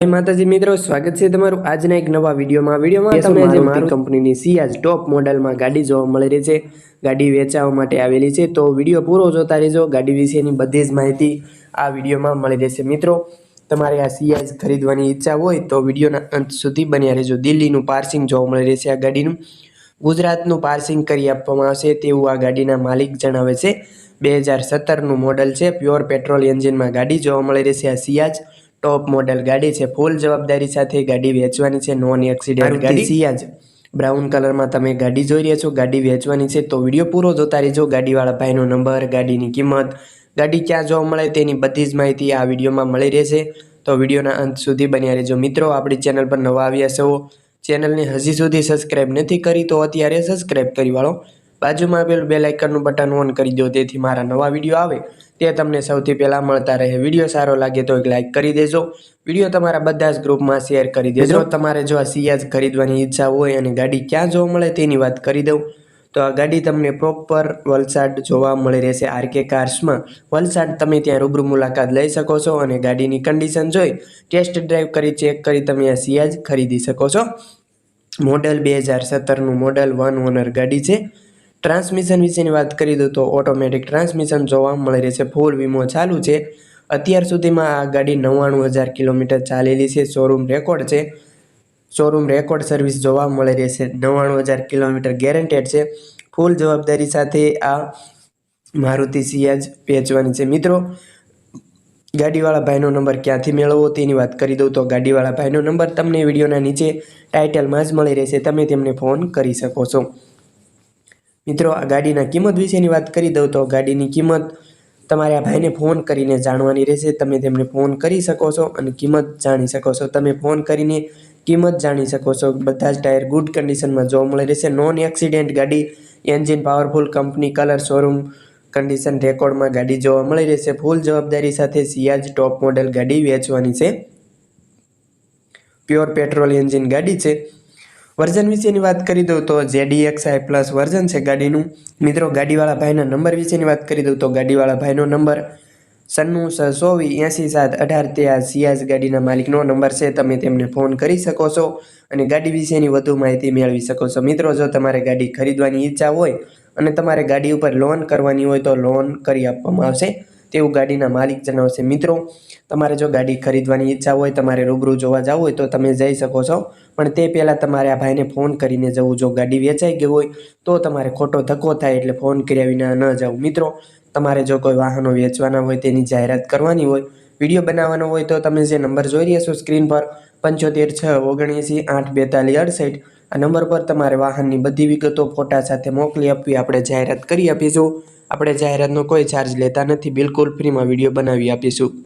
જય માતાજી મિત્રો સ્વાગત છે તમારું આજના એક નવા વિડીયોમાં. વિડીયોમાં તમે જે મારુતિ કંપનીની સિયાજ ટોપ મોડલમાં ગાડી જોવા મળી રહી છે. ગાડી વેચાવા માટે આવેલી છે. તો વીડિયો પૂરો જોતા રહેજો. ગાડી વિશેની બધી જ માહિતી આ વિડીયોમાં મળી રહેશે. મિત્રો તમારે આ સિયાજ ખરીદવાની ઈચ્છા હોય તો વિડીયોના અંત સુધી બન્યા રહેજો. દિલ્હીનું પાર્સિંગ જોવા મળી રહેશે આ ગાડીનું. ગુજરાતનું પાર્સિંગ કરી આપવામાં આવશે તેવું આ ગાડીના માલિક જણાવે છે. બે હજાર સત્તરનું મોડલ છે. પ્યોર પેટ્રોલ એન્જિનમાં ગાડી જોવા મળી રહેશે આ સિયાજ ટોપ મોડલ ગાડી છે. ફૂલ જવાબદારી સાથે ગાડી વેચવાની છે. નોન એક્સિડન્ટ ગાડી. સિયાજ બ્રાઉન કલરમાં તમે ગાડી જોઈ રહ્યા છો. ગાડી વેચવાની છે. તો વીડિયો પૂરો જોતા રહેજો. ગાડીવાળા ભાઈનો નંબર ગાડીની કિંમત ગાડી ક્યાં જોવા મળે તેની બધી જ માહિતી આ વિડીયોમાં મળી રહેશે. તો વિડીયોના અંત સુધી બન્યા રહેજો. મિત્રો આપણી ચેનલ પર નવા આવ્યા છો. ચેનલને હજી સુધી સબસ્ક્રાઇબ નથી કરી તો અત્યારે સબસ્ક્રાઇબ કરી વાળો. બાજુમાં આપેલું બેલ આઇકનનું બટન ઓન કરી દો તેથી મારા નવા વીડિયો આવે. તે તમને સૌથી પહેલાં મળતા રહે. વીડિયો સારો લાગે તો એક લાઇક કરી દેજો. વીડિયો તમારા બધા જ ગ્રુપમાં શેર કરી દેજો. તમારે જો આ સિયાજ ખરીદવાની ઈચ્છા હોય અને ગાડી ક્યાં જોવા મળે તેની વાત કરી દઉં. તો આ ગાડી તમને પ્રોપર વલસાડ જોવા મળી રહેશે આરકે કાર્સમાં. વલસાડ તમે ત્યાં રૂબરૂ મુલાકાત લઈ શકો છો અને ગાડીની કન્ડિશન જોઈ. ટેસ્ટ ડ્રાઈવ કરી ચેક કરી તમે આ સિયાજ ખરીદી શકો છો. મોડલ બે હજાર સત્તરનું મોડલ વન ઓનર ગાડી છે. ટ્રાન્સમિશન વિશેની વાત કરી દઉં તો ઓટોમેટિક ટ્રાન્સમિશન જોવા મળી રહેશે ફૂલ વીમો ચાલુ છે. અત્યાર સુધીમાં આ ગાડી નવ્વાણું હજાર કિલોમીટર ચાલેલી છે. શોરૂમ રેકોર્ડ છે. શોરૂમ રેકોર્ડ સર્વિસ જોવા મળી રહેશે નવ્વાણું હજાર કિલોમીટર ગેરંટેડ છે. ફૂલ જવાબદારી સાથે આ મારુતિ સિયાજ વેચવાની છે. મિત્રો, ગાડીવાળા ભાઈનો નંબર ક્યાંથી મેળવવો તેની વાત કરી દઉં તો ગાડીવાળા ભાઈનો નંબર તમને વિડીયોના નીચે ટાઇટલમાં જ મળી રહેશે. તમે તેમને ફોન કરી શકો છો. મિત્રો, આ ગાડીના કિંમત વિશેની વાત કરી દઉં તો ગાડીની કિંમત તમારે આ ભાઈને ફોન કરીને જાણવાની રહેશે. તમે તેમને ફોન કરી શકો છો અને કિંમત જાણી શકો છો. તમે ફોન કરીને કિંમત જાણી શકો છો. બધા જ ટાયર ગુડ કન્ડિશનમાં જોવા મળી રહેશે. નોન એક્સિડન્ટ ગાડી, engine powerful company, colour showroom condition રેકોર્ડમાં ગાડી જોવા મળી રહેશે. ફૂલ જવાબદારી સાથે સિયાજ ટોપ મોડેલ ગાડી વેચવાની છે. પ્યોર પેટ્રોલ એન્જિન ગાડી છે. વર્ઝન વિશેની વાત કરી દઉં તો જેડીએક્સ આઈ પ્લસ વર્ઝન છે ગાડીનું. મિત્રો, ગાડીવાળા ભાઈના નંબર વિશેની વાત કરી દઉં તો ગાડીવાળા ભાઈનો નંબર સન્નું સોવી એંસી સાત અઢાર તે આ સિયાઝ ગાડીના માલિકનો નંબર છે. તમે તેમને ફોન કરી શકો છો અને ગાડી વિશેની વધુ માહિતી મેળવી શકો છો. મિત્રો, જો તમારે ગાડી ખરીદવાની ઈચ્છા હોય અને તમારે ગાડી ઉપર લોન કરવાની હોય તો લોન કરી આપવામાં આવશે. તેવું ગાડીના માલિક જણાવશે મિત્રો, તમારે જો ગાડી ખરીદવાની ઈચ્છા હોય, તમારે રૂબરૂ જોવા જવું હોય તો તમે જઈ શકો છો. પણ તે પહેલાં તમારે આ ભાઈને ફોન કરીને જવું, જો ગાડી વેચાઈ ગઈ હોય તો તમારે ખોટો ધક્કો થાય એટલે ફોન કર્યા વિના ન જવું. મિત્રો, તમારે જો કોઈ વાહનો વેચવાના હોય, તેની જાહેરાત કરવાની હોય, વીડિયો બનાવવાનો હોય તો તમે જે નંબર જોઈ રહ્યા છો સ્ક્રીન પર પંચોતેર, છ, ઓગણએંસી, આઠ, બેતાલીસ, અડસઠ આ નંબર પર તમારે વાહનની બધી વિગતો ફોટા સાથે મોકલી આપવી. આપણે જાહેરાત કરી આપીશું. આપણે જાહેરાતનો કોઈ ચાર્જ લેતા નથી. બિલકુલ ફ્રીમાં વીડિયો બનાવી આપીશું.